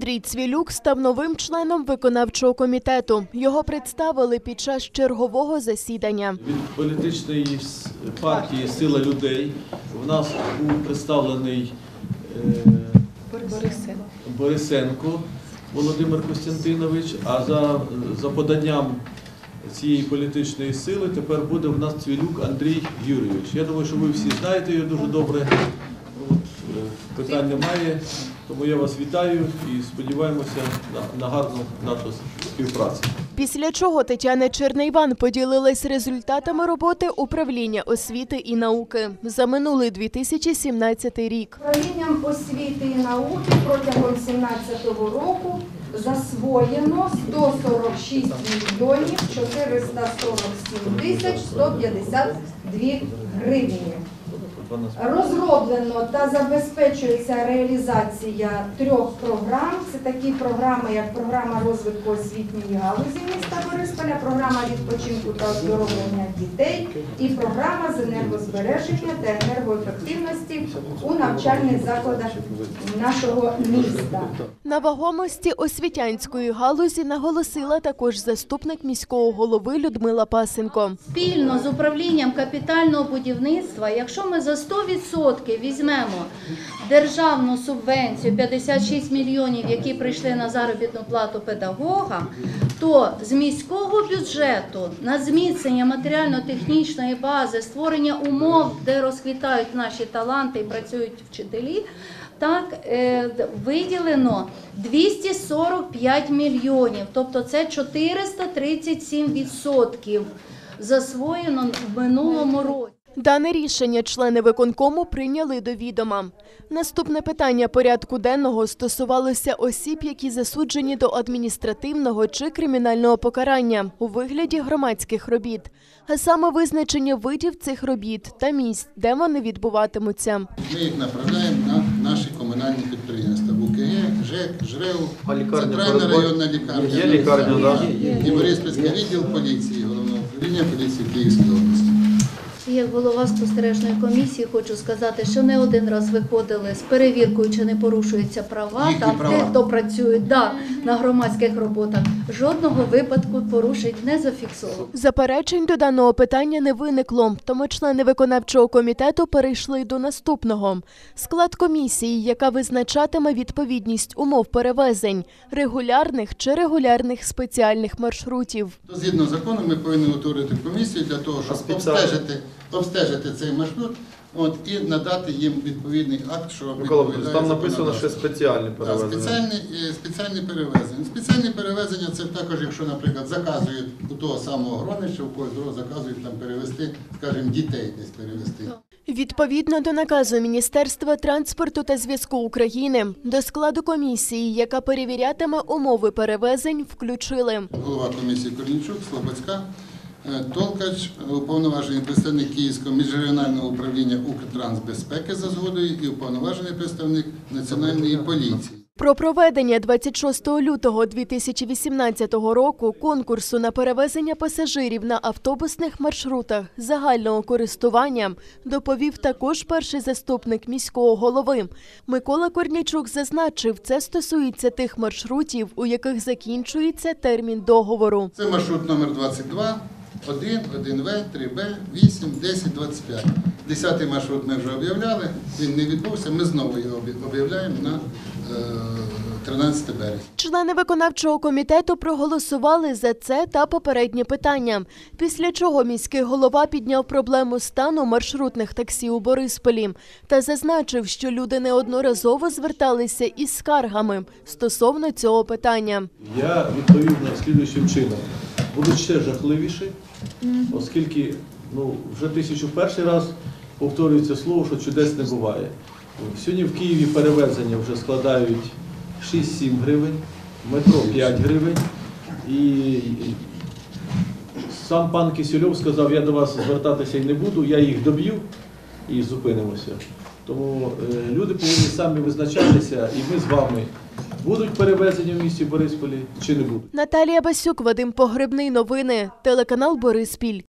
Андрій Цвілюк став новим членом виконавчого комітету. Його представили під час чергового засідання. Від політичної партії Сила людей в нас був представлений е, Борисенко Володимир Костянтинович, а за, за поданням цієї політичної сили тепер буде в нас Цвілюк Андрій Юрійович. Я думаю, що ви всі знаєте його дуже добре. Е, питань немає, тому я вас вітаю і сподіваємося на, на гарну нашу співпрацю. Після чого Тетяна Чернейван поділилась результатами роботи управління освіти і науки за минулий 2017 рік. Управлінням освіти і науки протягом 2017 року засвоєно 146 мільйонів 447 тисяч 152 гривні. Розроблено та забезпечується реалізація трьох програм. Це такі програми, як програма розвитку освітньої галузі міста Борисполя, програма відпочинку та оздоровлення дітей і програма з енергозбереження та енергоефективності у навчальних закладах нашого міста. На вагомості освітянської галузі наголосила також заступник міського голови Людмила Пасенко. спільно з управлінням капітального будівництва, якщо ми за 100% візьмемо державну субвенцію 56 мільйонів, які прийшли на заробітну плату педагогам, то з міського бюджету на зміцнення матеріально-технічної бази, створення умов, де розквітають наші таланти і працюють вчителі. Так, е, виділено 245 мільйонів, тобто це 437% засвоєно в минулому році. Дане рішення члени виконкому прийняли до відома. Наступне питання порядку денного стосувалося осіб, які засуджені до адміністративного чи кримінального покарання у вигляді громадських робіт, а саме визначення видів цих робіт та місць, де вони відбуватимуться. Ми їх направляємо на наші комунальні підприємства УКГ, ЖЕК, ЖРЕУ, Центральна районна лікарня, Є лікарня, да? і Бориспільський відділ поліції, головного управління поліції Київської області. Як голова спостережної комісії хочу сказати, що не один раз виходили з перевіркою, чи не порушуються права Їхні там права. тих, хто працює да, на громадських роботах. Жодного випадку порушень не зафіксовано. Заперечень до даного питання не виникло, тому члени виконавчого комітету перейшли до наступного. Склад комісії, яка визначатиме відповідність умов перевезень, регулярних чи регулярних спеціальних маршрутів. То згідно закону ми повинні утворити комісію для того, щоб обстежити, обстежити цей маршрут от, і надати їм відповідний акт, що Микола там написано, що спеціальні Так, перевезення. спеціальні, е, спеціальні перевезення. Спеціальні перевезення це також, якщо, наприклад, заказують у того самого Гронича, у когось другого заказують там перевезти, скажімо, дітей десь перевезти. Відповідно до наказу Міністерства транспорту та зв'язку України до складу комісії, яка перевірятиме умови перевезень, включили Голова комісії Корнічук, Слободська, Толкач, е, уповноважений представник Київського міжрегіонального управління Укртрансбезпеки за згодою і уповноважений представник Національної поліції. Про проведення 26 лютого 2018 року конкурсу на перевезення пасажирів на автобусних маршрутах загального користування доповів також перший заступник міського голови. Микола Корнячук зазначив, це стосується тих маршрутів, у яких закінчується термін договору. Це маршрут номер 22, 1, 1В, 3Б, 8, 10, 25. Десятий маршрут ми вже об'являли, він не відбувся, ми знову його об'являємо на е, 13 березня. Члени виконавчого комітету проголосували за це та попереднє питання. Після чого міський голова підняв проблему стану маршрутних таксі у Борисполі та зазначив, що люди неодноразово зверталися із скаргами стосовно цього питання. Я відповів на слідуючим чином. Будуть ще жахливіші, оскільки ну, вже тисячу перший раз повторюється слово, що чудес не буває. Сьогодні в Києві перевезення вже складають 6-7 гривень, метро 5 гривень. І сам пан Кисельов сказав, я до вас звертатися і не буду, я їх доб'ю і зупинимося. Тому е, люди повинні самі визначатися, і ми з вами будуть перевезені в місті Борисполі чи не будуть. Наталія Басюк, Вадим Погребний. Новини. Телеканал Бориспіль.